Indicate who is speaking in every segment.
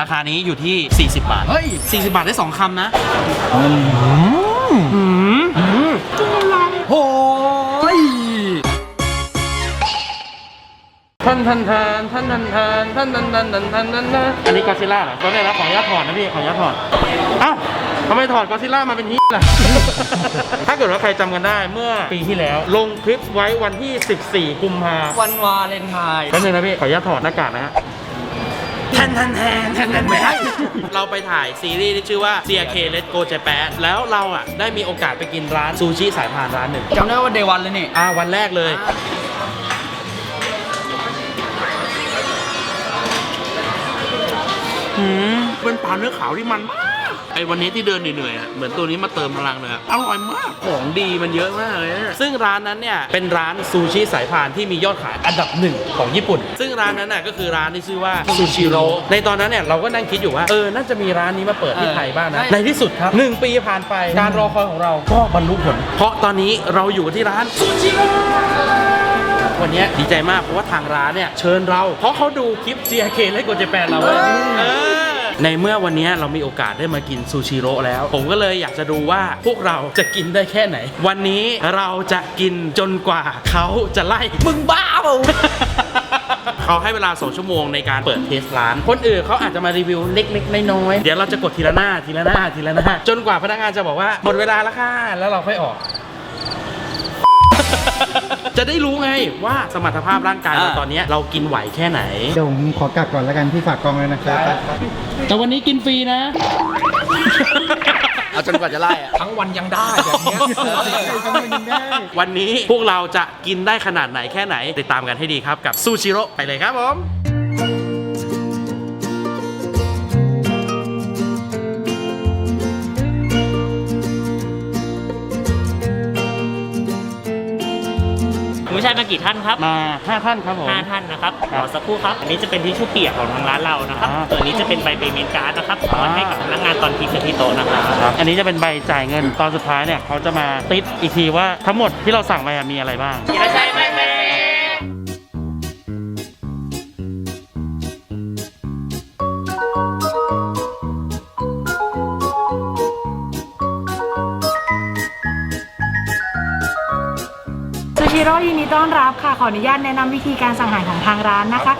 Speaker 1: ราคานี้อยู่ที่ 40 บาท
Speaker 2: เฮ้ย
Speaker 1: 40 บาทได้ 2คำนะ
Speaker 2: โอ้ย
Speaker 1: ท่านท่านทานท่านท่านทานท่านท่านท่านท่านท่านท่านท่านอันนี้กอซิล่าเหรอก็ได้แล้วขออนุญาตถอดนะพี่ ขออนุญาตถอดอ้าวทำไมถอดกอซิล่ามาเป็นที่ล่ะ ถ้าเกิดว่าใครจำกันได้เมื่อปีที่แล้ว ลงคลิปไว้วันที่ 14 กุมภา
Speaker 2: วันวาเลนไทน์
Speaker 1: แป๊บนึงนะพี่ ขออนุญาตถอดหน้ากากนะฮะ แทนแทนแทนแทนแทนไม่ให้เราไปถ่ายซีรีส์ที่ชื่อว่า CRK Let's Go Japan แล้วเราอะได้มีโอกาสไปกินร้านซูชิสายพานร้านหนึ่ง
Speaker 2: จำได้ว่าเดวันเลยนี่
Speaker 1: อ่าวันแรกเลย หืมเป็นปลาเนื้อขาวที่มันมาก ไอ้วันนี้ที่เดินเหนื่อยๆอะเหมือนตัวนี้มาเติมพลังเลยอะอร่อยมากของดีมันเยอะมากเลยนะซึ่งร้านนั้นเนี่ยเป็นร้านซูชิสายพานที่มียอดขายอันดับหนึ่งของญี่ปุ่น ซึ่งร้านนั้นน่ะก็คือร้านที่ชื่อว่าซูชิโร่ในตอนนั้นเนี่ยเราก็นั่งคิดอยู่ว่าเออน่าจะมีร้านนี้มาเปิดที่ไทยบ้างนะ
Speaker 2: เออ
Speaker 1: ในที่สุดครับหนึ่งปีผ่านไปการรอคอยของเราก็บรรลุผล เพราะตอนนี้เราอยู่ที่ร้านซูชิโร่วันนี้ดีใจมากเพราะว่าทางร้านเนี่ยเชิญเรา เพราะเขาดูคลิป CRK และโกเจแปนเราเว้ยเออ ในเมื่อวันนี้เรามีโอกาสได้มากินซูชิโร่แล้ว ผมก็เลยอยากจะดูว่าพวกเราจะกินได้แค่ไหน วันนี้เราจะกินจนกว่าเขาจะไล่
Speaker 2: มึงบ้าเปล่า
Speaker 1: เขาให้เวลา 2 ชั่วโมงในการเปิดเทสร้าน คนอื่นเขาอาจจะมารีวิวเล็กๆ น้อยๆ เดี๋ยวเราจะกดทีละหน้าทีละหน้าทีละหน้า จนกว่าพนักงานจะบอกว่าหมดเวลาแล้วค่ะ แล้วเราค่อยออก จะได้รู้ไงว่าสมรรถภาพร่างกายเรา
Speaker 2: อ่า
Speaker 1: ตอนนี้เรากินไหวแค่ไหน
Speaker 3: เดี๋ยวผมขอกลับก่อนแล้วกันพี่ฝากกองเลยนะครับ
Speaker 1: แต่วันนี้กินฟรีนะ
Speaker 2: เอาจนกว่าจะไล่อะ ทั้งวันยังได้แบบเนี้ย
Speaker 3: ทั้งวันยังได้
Speaker 1: วันนี้พวกเราจะกินได้ขนาดไหนแค่ไหน ติดตามกันให้ดีครับกับซูชิโร่ไปเลยครับผม
Speaker 4: มากี่ท่านครับ
Speaker 1: มาห้าท่านครับผม
Speaker 4: ห้าท่านนะครับขอสักครู่ครับ อันนี้จะเป็นทิชชู่เปียกของทางร้านเรานะครับตัวนี้จะเป็นใบเบมินการ์ดนะครับเอาไว้ให้กับพนักงานตอนพิมพ์ที่โต๊ะนะครับ
Speaker 1: อันนี้จะเป็นใบจ่ายเงินตอนสุดท้ายเนี่ยเขาจะมาติดอีกทีว่าทั้งหมดที่เราสั่งไปมีอะไรบ้าง
Speaker 4: ใช่ไห
Speaker 5: ม โร่ยินดีต้อนรับค่ะ ขออนุญาตแนะนำวิธีการสั่งอาหารของทางร้านนะคะ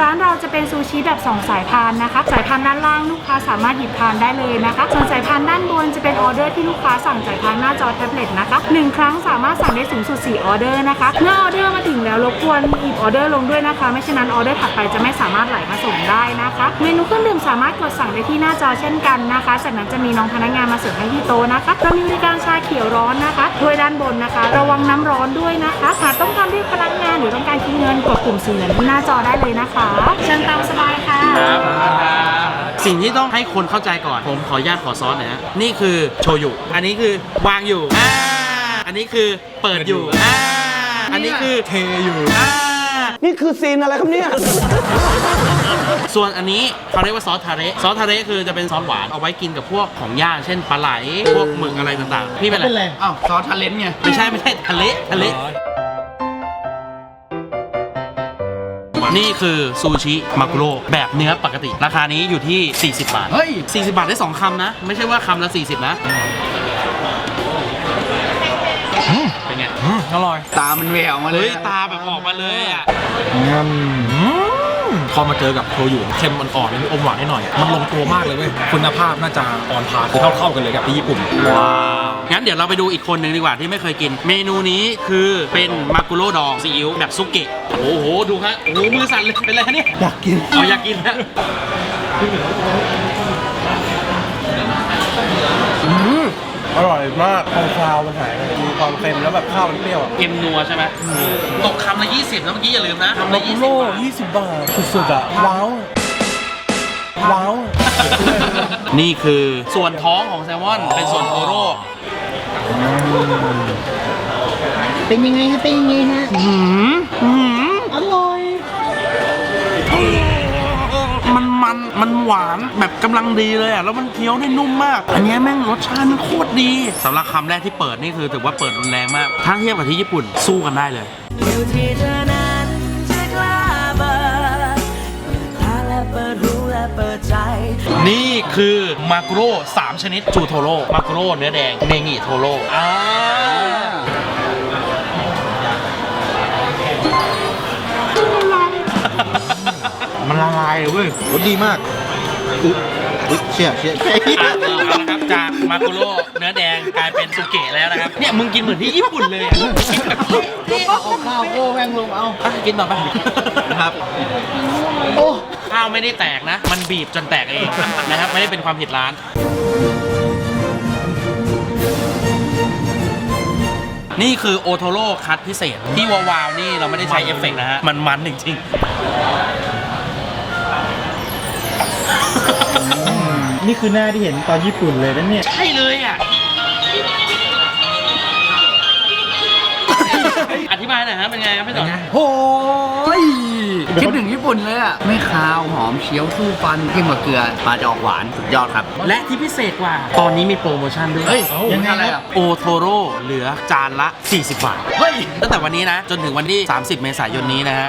Speaker 5: ร้านเราจะ เป็นซูชิแบบ 2 สายพานนะคะ สายพานด้านล่างลูกค้าสามารถหยิบทานได้เลยนะคะ ส่วนสายพานด้านบนจะเป็นออเดอร์ที่ลูกค้าสั่งจากทางหน้าจอแท็บเล็ตนะคะหนึ่งครั้งสามารถสั่งได้สูงสุด 4 ออเดอร์นะคะ เมื่อออเดอร์มาถึงแล้วรบกวนหยิบออเดอร์ลงด้วยนะคะ ไม่เช่นนั้นออเดอร์ถัดไปจะไม่สามารถไหลมาส่งได้นะคะ เมนูเครื่องดื่มสามารถกดสั่งได้ที่หน้าจอเช่นกันนะคะ จากนั้นจะมีน้องพนักงานมาเสิร์ฟให้ที่โต๊ะนะคะเรามีบริการชาเขียวร้อนนะคะถ้วยด้านบนนะคะ ระวังน้ำร้อนด้วยนะคะหากต้องการเรียกพนักงานหรือต้องการคิดเงินกดปุ่มสีเหลืองที่หน้าจอได้เลยนะคะเชิญตามสบายค่ะ
Speaker 1: สิ่งที่ต้องให้คนเข้าใจก่อน ผมขออนุญาตขอซอสหน่อยฮะนี่คือโชยุ อันนี้คือวางอยู่อ่าอันนี้คือเปิดอยู่อ่าอันนี้คือเทอยู่อ่า
Speaker 6: นี่คือซีนอะไรครับเนี่ย
Speaker 1: ส่วนอันนี้เขาเรียกว่าซอสทาเระซอสทาเระคือจะเป็นซอสหวานเอาไว้กินกับพวกของย่างเช่นปลาไหล พวกหมึกอะไรต่างๆ พี่เป็น
Speaker 3: เป็น
Speaker 1: อะไร
Speaker 3: ไร
Speaker 2: อ้าวซอสทาเลนต์ไง
Speaker 1: ไม่ใช่ไม่ใช่ทะเลทะเล นี่คือซูชิมากุโร่แบบเนื้อปกติ ราคานี้อยู่ที่ 40 บาท
Speaker 2: เฮ้ย
Speaker 1: 40 บาทได้ 2คำนะ ไม่ใช่ว่าคำละ 40 นะ เป็นไง
Speaker 2: อร่อย ตามันแหววมาเล
Speaker 1: เฮ้
Speaker 2: ย
Speaker 1: ยตาแบบออกมาเลยอะ
Speaker 3: งาม
Speaker 7: พอมาเจอกับโชยุเค็มอ่อนๆนี่อมหวานนิดหน่อยอะมันลงตัวมากเลยเว้ยคุณภาพน่าจะออนพาคือเท่าๆกันเลยกับที่ญี่ปุ่น
Speaker 1: ว้าว งั้นเดี๋ยวเราไปดูอีกคนหนึ่งดีกว่าที่ไม่เคยกิน เมนูนี้คือเป็นมากุโร่ดองซีอิ๊วแบบซุเกะโอ้โหดูฮะโอ้โหมือสั่นเลยเป็นไรคะเนี่ย
Speaker 3: อยากกิน
Speaker 1: เอาอยากกินฮะ
Speaker 6: อร่อยมากความคาวมันหายไปมีความเค็มแล้วแบบข้าวมันเปรี้ยวอะ
Speaker 1: เอ็มนัวใช่ไหมตกคำละ20นะเมื่อกี้อย่าลืมนะคำละ20
Speaker 6: โล
Speaker 1: บาท
Speaker 6: 20 บาท สุดๆอะว้าวว้าว
Speaker 1: นี่คือส่วนท้องของแซลมอน เป็นส่วนโทโร่
Speaker 3: เป็นยังไงฮะ เป็นยังไงฮะอร่อย
Speaker 1: มันมันมันหวานแบบกำลังดีเลยอะ แล้วมันเคี้ยวได้นุ่มมาก อันเนี้ยแม่งรสชาติมันโคตรดีสำหรับคำแรกที่เปิดนี่คือถือว่าเปิดรุนแรงมาก ถ้าเทียบกับที่ญี่ปุ่นสู้กันได้เลย นี่คือมากุโร่สามชนิดจูโทโร่มากุโร่เนื้อแดงเนงิโทโร่อ่า
Speaker 6: มันละลายเลยเว้ย
Speaker 3: รสดีมากอุ๊ยอุ๊ยเชี่ยเชี่ยเชี่ย
Speaker 1: อะเอาละครับจากมากุโร่เนื้อแดงกลายเป็นสุเกะแล้วนะครับ เนี่ยมึงกินเหมือนที่ญี่ปุ่นเลยอะ
Speaker 3: เอาข้าวโก้แม่งลงเอา
Speaker 1: อะกินต่อไป
Speaker 3: ครับ
Speaker 1: ข้าวไม่ได้แตกนะ มันบีบจนแตกเองนะครับ ไม่ได้เป็นความผิดร้าน นี่คือโอโทโร่คัตพิเศษ ที่วาวๆนี่เราไม่ได้ใช้เอฟเฟกต์นะฮะ มันมันจริง
Speaker 6: นี่คือหน้าที่เห็นตอนญี่ปุ่นเลยนะเนี่ย
Speaker 1: ๆ ใช่เลยอะ อธิบายหน่อยฮะเป็นไงครับพี่ต่อ
Speaker 2: โอ้ย คิดถึงญี่ปุ่นเลยอะ ไม่คาวหอมเคี้ยวสู้ฟันกินกับเกลือปลาจะออกหวานสุดยอดครับ
Speaker 1: และที่พิเศษกว่า ตอนนี้มีโปรโมชั่นด้วย
Speaker 2: เฮ้ย
Speaker 3: ยังไง
Speaker 2: อะไร
Speaker 3: ครั
Speaker 2: อะ
Speaker 3: บ
Speaker 1: โอโทโร่เหลือจานละ 40 บาท
Speaker 2: เฮ้ย
Speaker 1: ตั้งแต่วันนี้นะ จนถึงวันที่ 30 เมษายนนี้นะฮะ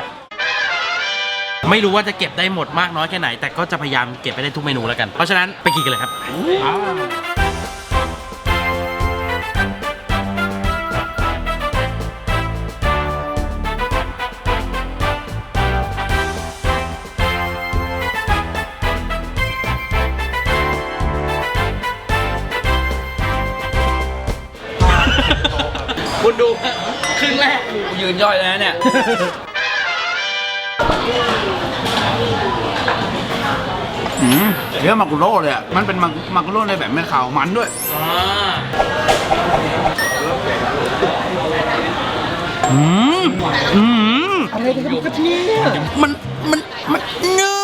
Speaker 1: ไม่รู้ว่าจะเก็บได้หมดมากน้อยแค่ไหน แต่ก็จะพยายามเก็บไปได้ทุกเมนูแล้วกัน เพราะฉะนั้นไปกินกันเลยครับ
Speaker 2: นย่อยแล้วเนี่ย อืมเนื้อมากุโร่เลยอะ มันเป็นมามากุโร่ในแบบไม่ขาวมันด้วย
Speaker 1: อ่า
Speaker 2: อืม
Speaker 1: อืม
Speaker 3: อะไรกันกับกระเทียม
Speaker 1: มัน มัน มันนุ่ม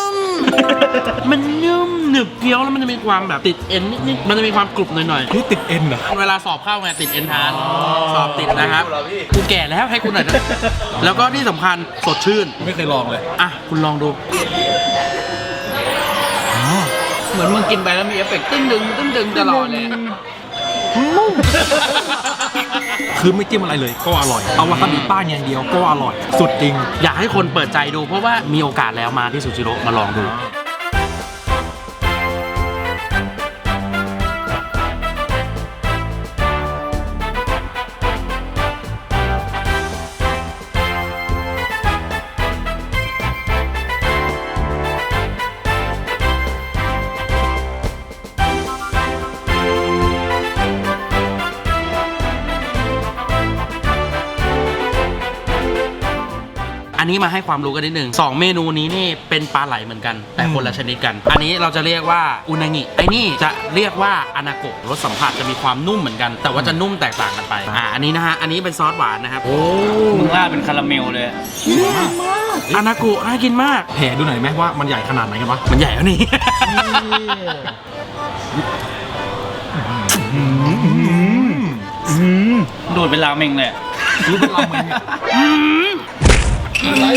Speaker 1: มันนุ่มหนึบเคี้ยวแล้วมันจะมีความแบบติดเอ็นนิดๆมันจะมีความกรุบหน่อย
Speaker 7: นี่ติดเอ็นเหรอ
Speaker 1: ๆ เวลาสอบเข้าไงติดเอ็นทาน สอบติดนะครับกูแก่แล้วให้คุณหน่อยนะแล้วก็ที่สำคัญสดชื่น
Speaker 7: ไม่เคยลองเลย
Speaker 1: อะ คุณลองดู
Speaker 2: เหมือนมึงกินไปแล้วมีเอฟเฟกต์ตึ้งดึงตึ้งดึงตลอดเลย
Speaker 7: คือไม่จิ้มอะไรเลยก็อร่อย เอาวาซาบิป้านอย่างเดียวก็อร่อย สุดจริง
Speaker 1: อยากให้คนเปิดใจดูเพราะว่ามีโอกาสแล้วมาที่ซูชิโร่มาลองดู นนี้มาให้ความรู้กันนิดนึงสองเมนูนี้นี่เป็นปลาไหลเหมือนกัน แต่คนละชนิดกัน อันนี้เราจะเรียกว่าอุนางิไอ้นี่จะเรียกว่าอนาโกะรสสัมผัสจะมีความนุ่มเหมือนกัน แต่ว่าจะนุ่มแตกต่างกันไปอ่าอันนี้นะฮะอันนี้เป็นซอสหวานนะครับโอ้
Speaker 4: มึงล่าดเป็นคาราเมลเลย
Speaker 1: อนาโกะน่ากินมาก
Speaker 7: แผ่ดูหน่อยไหมว่ามันใหญ่ขนาดไหนกันวะ
Speaker 1: มันใหญ่แล้วนี่
Speaker 4: ดูดเป็นราเมงเลย
Speaker 7: รู้เป็นราเมง อะ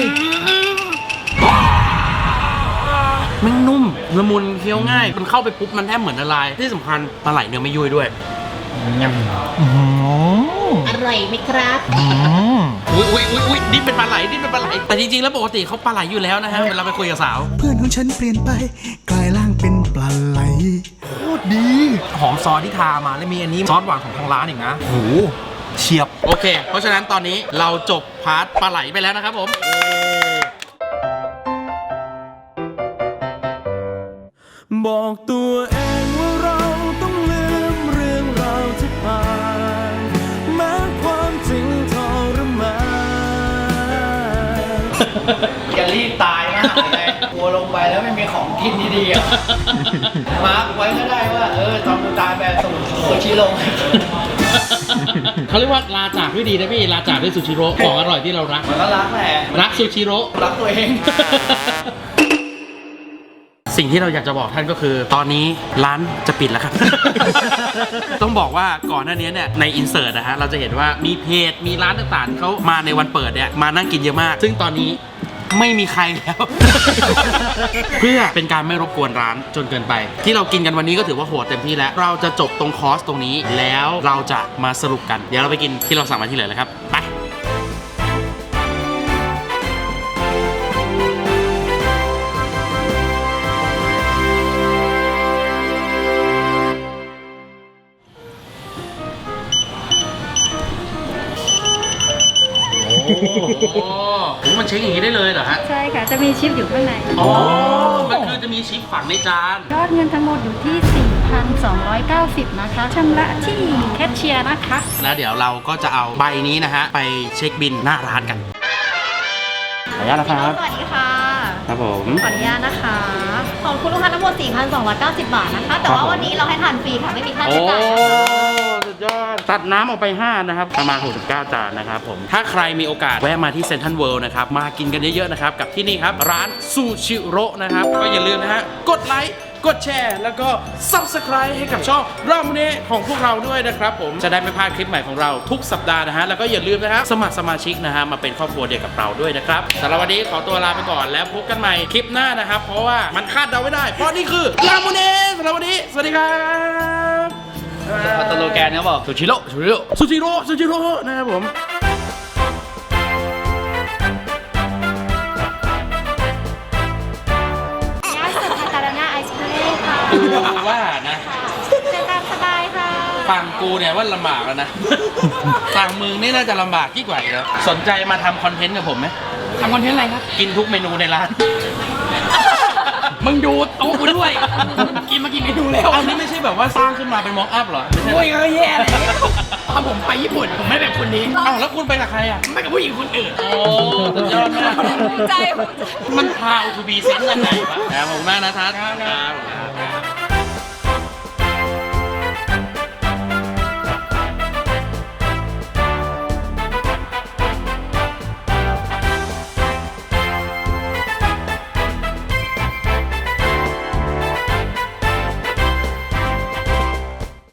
Speaker 1: มันนุ่มละมุนเคี้ยวง่าย มันเข้าไปปุ๊บมันแทบเหมือนละลาย ที่สำคัญปลาไหลเนื้อไม่ยุ่ยด้วย
Speaker 3: อร่อยไหมครับ
Speaker 1: อุ้ยอุ้ยอุ้ยอุ้ยนี่เป็นปลาไหลนี่เป็นปลาไหล แต่จริงๆ แล้วปกติเขาปลาไหลอยู่แล้วนะฮะเวลาไปคุยกับสาว
Speaker 8: เพื่อนของฉันเปลี่ยนไป กลายร่างเป็นปลาไหลโคตรดี
Speaker 7: หอมซอสที่ทามาแล้วมีอันนี้ซอสหวานของทางร้านอีกนะโห เฉียบ
Speaker 1: โอเค เพราะฉะนั้นตอนนี้เราจบพาร์ทปลาไหลไปแล้วนะครับผม
Speaker 6: บอกตัวเองว่าเราต้องลืมเรื่องราวที่ผ่านแม้ความจริงทรมาน
Speaker 2: จะรีบตายมากเลยกลัวลงไปแล้วไม่มีของกินดีๆอะมาร์กไว้ก็ได้ว่า เออ ตอนกูตายไปส่งโคชิลง
Speaker 1: เขาเรียกว่าลาจากด้วยดีนะพี่ลาจากด้วยซูชิโร่ของอร่อยที่เรารัก
Speaker 2: มันก็รักแหละ
Speaker 1: รักซูชิโร่
Speaker 2: รักตัวเอง
Speaker 1: สิ่งที่เราอยากจะบอกท่านก็คือ ตอนนี้ร้านจะปิดแล้วครับ ต้องบอกว่าก่อนหน้านี้เนี่ยในอินเสิร์ตนะฮะเราจะเห็นว่ามีเพจมีร้านต่างๆที่เขามาในวันเปิดเนี่ยมานั่งกินเยอะมาก ซึ่งตอนนี้ ไม่มีใครแล้ว เพื่อเป็นการไม่รบกวนร้านจนเกินไป ที่เรากินกันวันนี้ก็ถือว่าโหดเต็มที่แล้ว เราจะจบตรงคอร์สตรงนี้แล้วเราจะมาสรุปกัน เดี๋ยวเราไปกินที่เราสั่งมาที่เหลือเลยครับ ไป โอ้โหมันเช็คอย่างนี้ได้เลยเหรอฮะ
Speaker 9: ใช่ค่ะ จะมีชิปอยู่ข้างใน
Speaker 1: อ๋อ มันคือจะมีชิปฝังในจาน
Speaker 9: ยอดเงินทั้งหมดอยู่ที่ 4,290 นะคะชำระที่แคชเชียร์นะคะ
Speaker 1: แล้วเดี๋ยวเราก็จะเอาใบนี้นะฮะ ไปเช็คบินหน้าร้านกันขออนุญาตนะครับ
Speaker 10: สวัสดีค่ะ
Speaker 1: ครับผม
Speaker 10: ขออนุญาตนะคะ ของคุณลูกค้าทั้งหมด 4,290 บาทนะคะ แต่ว่าวันนี้เราให้ทานฟรีค่ะ ไม่มีค่าใช้จ่ายนะคะ
Speaker 1: สุดยอดตัดน้ำออกไป 5 นะครับ ประมาณ 69 จานนะครับผม ถ้าใครมีโอกาสแวะมาที่เซนทันเวิลด์นะครับ มากินกันเยอะๆนะครับ กับที่นี่ครับ ร้านซูชิโร่นะครับ ก็อย่าลืมนะฮะ กดไลค์ กดแชร์ แล้วก็ Subscribe ให้กับช่องรามเนของพวกเราด้วยนะครับผม จะได้ไม่พลาดคลิปใหม่ของเราทุกสัปดาห์นะฮะ แล้วก็อย่าลืมนะครับสมัครสมาชิกนะฮะ มาเป็นครอบครัวเดียวกับเราด้วยนะครับสำหรับวันนี้ขอตัวลาไปก่อนแล้วพบกันใหม่คลิปหน้านะครับ เพราะว่ามันคาดเดาไม่ได้ เพราะนี่คือรามเนสำหรับวันนี้ สวัสดีครับ
Speaker 2: อาตโลแกนเขาบอกสุชิโร่สุชิโร่
Speaker 1: ซูจิโร่ซูจิโร่นะครับผม
Speaker 9: ย่าสุดคาตาลาน่าไอศครีมค่ะ
Speaker 1: กูว่านะ
Speaker 9: เชิญตามสบายค่ะ
Speaker 1: ฝั่งกูเนี่ยว่าลำบากแล้วนะฝั่งมึงนี่น่าจะลำบากยิ่งกว่าอีกแล้วสนใจมาทำคอนเทนต์กับผมไหม
Speaker 2: ทำคอนเทนต์อะไรครับ
Speaker 1: กินทุกเมนูในร้าน
Speaker 2: มึงดูโต๊ะกูด้วยกินมากี่เมนูแล้ว
Speaker 1: อันนี้ไม่ใช่แบบว่าสร้างขึ้นมาเป็นม็อกอัพเหรอไม่ใช่
Speaker 2: โอ้ยก็แย่เลยถ้าผมไปญี่ปุ่นผมไม่แบบคนนี้
Speaker 1: อ้าวแล้วคุณไปกับใครอะ
Speaker 2: ไม่กับผู้หญิงคนอื่น
Speaker 1: โอ้สุดยอดมาก
Speaker 10: ภูมิใจภูมิใจ
Speaker 1: มันพาทูบีเซนต์กันไหนวะครับผมมากนะทัศน์ครับ